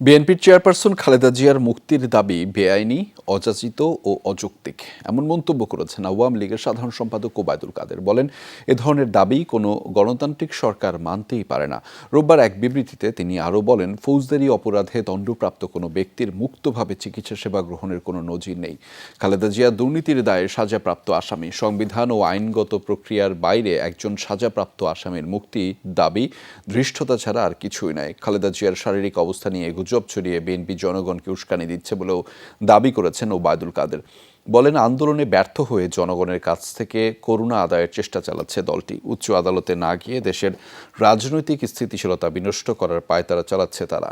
বিএনপির চেয়ারপারসন খালেদা জিয়ার মুক্তির দাবি বেআইনি, অযাচিত ও অযৌক্তিক। এমন মন্তব্য করেছেন আওয়ামী লীগের সাধারণ সম্পাদক ওবায়দুল কাদের। বলেন, এ ধরনের দাবি কোনো গণতান্ত্রিক সরকার মানতেই পারে না। রোববার এক বিবৃতিতে তিনি আরও বলেন, ফৌজদারি অপরাধে দণ্ডপ্রাপ্ত কোনো ব্যক্তির মুক্তভাবে চিকিৎসা সেবা গ্রহণের কোনো নজির নেই। খালেদা জিয়া দুর্নীতির দায়ে সাজাপ্রাপ্ত আসামি। সংবিধান ও আইনগত প্রক্রিয়ার বাইরে একজন সাজাপ্রাপ্ত আসামির মুক্তি দাবি ধৃষ্টতা ছাড়া আর কিছুই নয় খালেদা জিয়ার শারীরিক অবস্থা নিয়ে গুজব ছড়িয়ে বিএনপি জনগণকে উস্কানি দিচ্ছে বলেও দাবি করেছেন ওবায়দুল কাদের। বলেন, আন্দোলনে ব্যর্থ হয়ে জনগণের কাছ থেকে করুণা আদায়ের চেষ্টা চালাচ্ছে দলটি। উচ্চ আদালতে না গিয়ে দেশের রাজনৈতিক স্থিতিশীলতা বিনষ্ট করার পায়তারা চালাচ্ছে তারা।